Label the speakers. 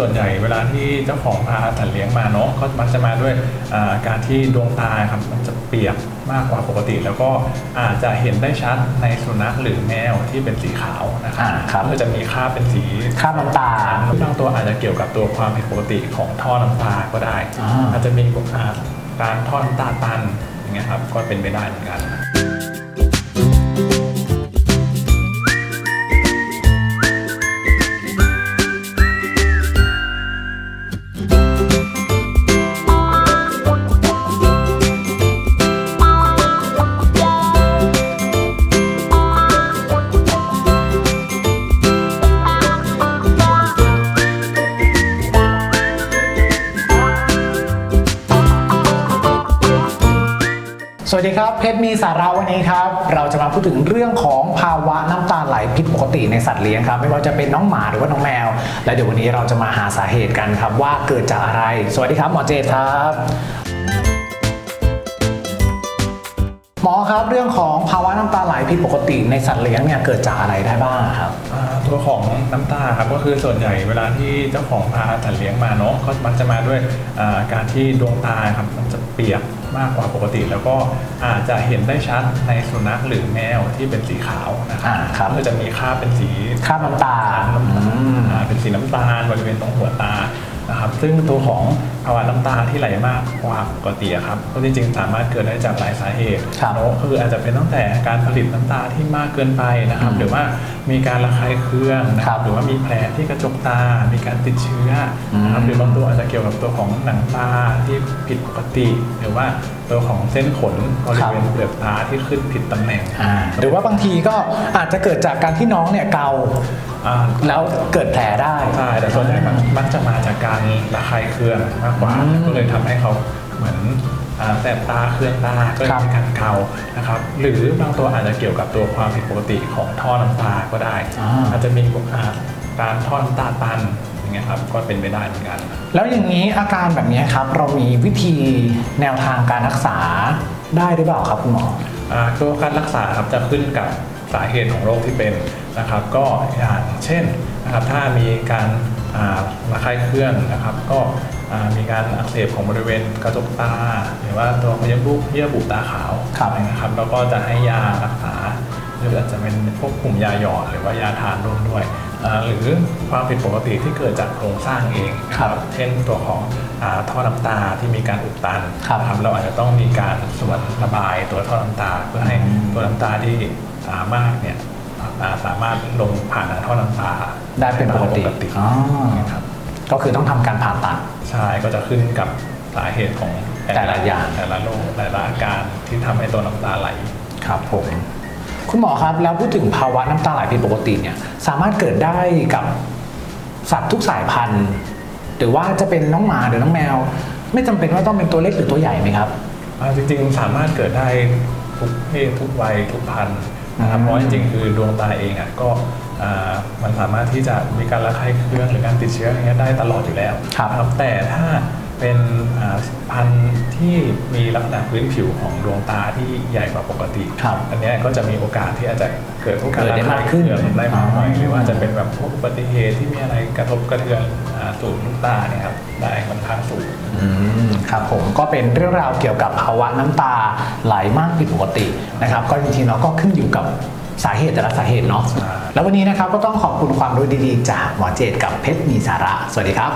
Speaker 1: ส่วนใหญ่เวลาที่เจ้าของพาสัตว์เลี้ยงมาเนาะก็มักจะมาด้วยอ่าการที่ดวงตาครับมันจะเปียกมากกว่าปกติ แล้วก็อาจจะเห็นได้ชัดในสุนัขหรือแมวที่เป็นสีขาวนะครั
Speaker 2: อ่าครับ
Speaker 1: ก็จะมีค่าบเป็นสี
Speaker 2: คราบน้ำตา
Speaker 1: บางตัวอาจจะเกี่ยวกับตัวความผิดปกติของท่อน้ำตาก็ได้
Speaker 2: อ่า
Speaker 1: อาจจะมีอ่าการท่อน้ำตาตันอย่างเงี้ยครับก็เป็นไปได้เหมือนกัน
Speaker 2: วัสดีครับ เพชรมีสาระวันนี้ครับ เราจะมาพูดถึงเรื่องของภาวะน้ำตาไหลผิดปกติในสัตว์เลี้ยงครับ ไม่ว่าจะเป็นน้องหมาหรือว่าน้องแมว และเดี๋ยววันนี้เราจะมาหาสาเหตุกันครับว่าเกิดจากอะไร สวัสดีครับหมอเจตครับ หมอครับเรื่องของภาวะน้ำตาไหลผิดปกติในสัตว์เลี้ยงเนี่ยเกิดจากอะไรได้บ้างครับ
Speaker 1: อ่าตัวของน้ำตาครับก็คือส่วนใหญ่เวลาที่เจ้าของพาสัตว์เลี้ยงมาเนาะก็มักจะมาด้วยอ่าการที่ดวงตาครับมันจะเปียกมากกว่าปกติ แล้วก็อาจจะเห็นได้ชัดในสุนัขหรือแมวที่เป็นสีขาวนะครั
Speaker 2: อ่าครับ
Speaker 1: ก็จะมีค่าบเป็นสี
Speaker 2: คราบน้ำตาอืม
Speaker 1: อ่าเป็นสีน้ำตาลบริเวณตรงหัวตา นะครับซึ่งตัวของภาวะน้ำตาที่ไหลมากกว่าปกติอะครับก็จริงๆ สามารถเกิดได้จากหลายสาเหตุ
Speaker 2: ครับ
Speaker 1: เนอะคืออาจจะเป็นตั้งแต่การผลิตน้ำตาที่มากเกินไปนะครับ
Speaker 2: อืม
Speaker 1: หรือว่ามีการระคายเคืองนะค
Speaker 2: ครั
Speaker 1: รับบหรือว่ามีแผลที่กระจกตา มีการติดเชื้ออ
Speaker 2: ม
Speaker 1: นะครับหรือบางตัวอาจจะเกี่ยวกับตัวของหนังตาที่ผิดปกติ หรือว่าตัวของเส้นขนบริเวณเปลือกตาที่ขึ้นผิดตำแหน่ง
Speaker 2: อ่าหรือว่าบางทีก็อาจจะเกิดจากการที่น้องเนี่ยเกา
Speaker 1: อ่า
Speaker 2: แล้วเกิดแผลได้
Speaker 1: ใช่แต่ส่วนใหญ่มันมักจะมาจากการระคายเคืองมากกว่า
Speaker 2: อืม
Speaker 1: ก็เลยทำให้เขาเหมือนอ่าแสบตาเคืองตาก็เลย
Speaker 2: ครับ
Speaker 1: มีการเกานะครับ หรือบางตัวอาจจะเกี่ยวกับตัวความผิดปกติของท่อน้ำตาก็ได้
Speaker 2: อ่า
Speaker 1: อาจจะมีอ่าการท่อน้ำตาตันอย่างเงี้ยครับก็เป็นไปได้เหมือนกัน
Speaker 2: แล้วอย่างนี้อาการแบบนี้ครับ เรามีวิธีแนวทางการรักษาได้หรือเปล่าครับคุณหมอ
Speaker 1: อ่าตัวการรักษาครับจะขึ้นกับ สาเหตุของโรคที่เป็นนะครับ ก็อย่างเช่นนะครับถ้ามีการอ่าระคายเคืองนะครับก็อ่ามีการอักเสบของบริเวณกระจกตา หรือว่าตัวเยื่อบุเยื่อบุตาขาว
Speaker 2: ครับ
Speaker 1: นะครับแล้วก็จะให้ยารักษาหรืออาจจะเป็นพวกกลุ่มยาหยอดหรือว่ายาทานร่วมด้วยอ่า หรือความผิดปกติที่เกิดจากโครงสร้างเองนะเช่นตัวของอาท่อน้ำตาที่มีการอุดตัน
Speaker 2: ครับ
Speaker 1: นะครับเราอาจจะต้องมีการสวนระบายตัวท่อน้ำตา เพื่อให้
Speaker 2: อืม
Speaker 1: ตัวน้ำตาที่อ่ามากเนี่ยอ่าสามารถลงผ่านทางท่อน้ำตา
Speaker 2: ได้เป็นปกติอ๋อ
Speaker 1: ครับ
Speaker 2: ก็คือต้องทำการผ่าตัด
Speaker 1: ใช่ก็จะขึ้นกับสาเหตุของ
Speaker 2: แต่ละอย่าง
Speaker 1: แต่ละโรคแต่ละอาการที่ทำให้ตัวน้ำตาไหล
Speaker 2: ครับผม คุณหมอครับ แล้วพูดถึงภาวะน้ำตาไหลผิดปกติเนี่ยสามารถเกิดได้กับสัตว์ทุกสายพันธุ์ หรือว่าจะเป็นน้องหมาหรือน้องแมว ไม่จำเป็นว่าต้องเป็นตัวเล็กหรือตัวใหญ่ไหมครับ
Speaker 1: อ่าจริงๆสามารถเกิดได้ทุกเพศทุกวัยทุกพันธุ์นะครับ
Speaker 2: อืม
Speaker 1: เพราะจริงๆคือดวงตาเองอะก็อ่ามันสามารถที่จะมีการระคายเคืองหรือการติดเชื้ออย่างเงี้ยได้ตลอดอยู่แล้ว
Speaker 2: ครับ
Speaker 1: นะครับแต่ถ้า เป็นอ่าพันธุ์ที่มีลักษณะพื้นผิวของดวงตาที่ใหญ่กว่าปกติ
Speaker 2: ครับ
Speaker 1: อันเนี้ยก็จะมีโอกาสที่อาจจะเกิดพวกการ
Speaker 2: เกิดได้มากขึ้น
Speaker 1: ระคยเคืองได้มากหน่อย
Speaker 2: อ๋อ
Speaker 1: หรือว่าจะเป็นแบบพวกอุบัติเหตุที่มีอะไรกระทบกระเทือนอ่าสู่ลูกตาเนี่ยครับได้ค่อนข้างสูง
Speaker 2: อืมครับผมก็เป็นเรื่องราวเกี่ยวกับภาวะน้ำตาไหลมากผิดปกตินะครับ ก็จริงๆเราก็ขึ้นอยู่กับสาเหตุแต่ละสาเหตุเนาะ
Speaker 1: ใช่
Speaker 2: แล้ววันนี้นะครับก็ต้องขอบคุณความรู้ดีๆ จากหมอเจตกับเพชรมีสาระ สวัสดีครับ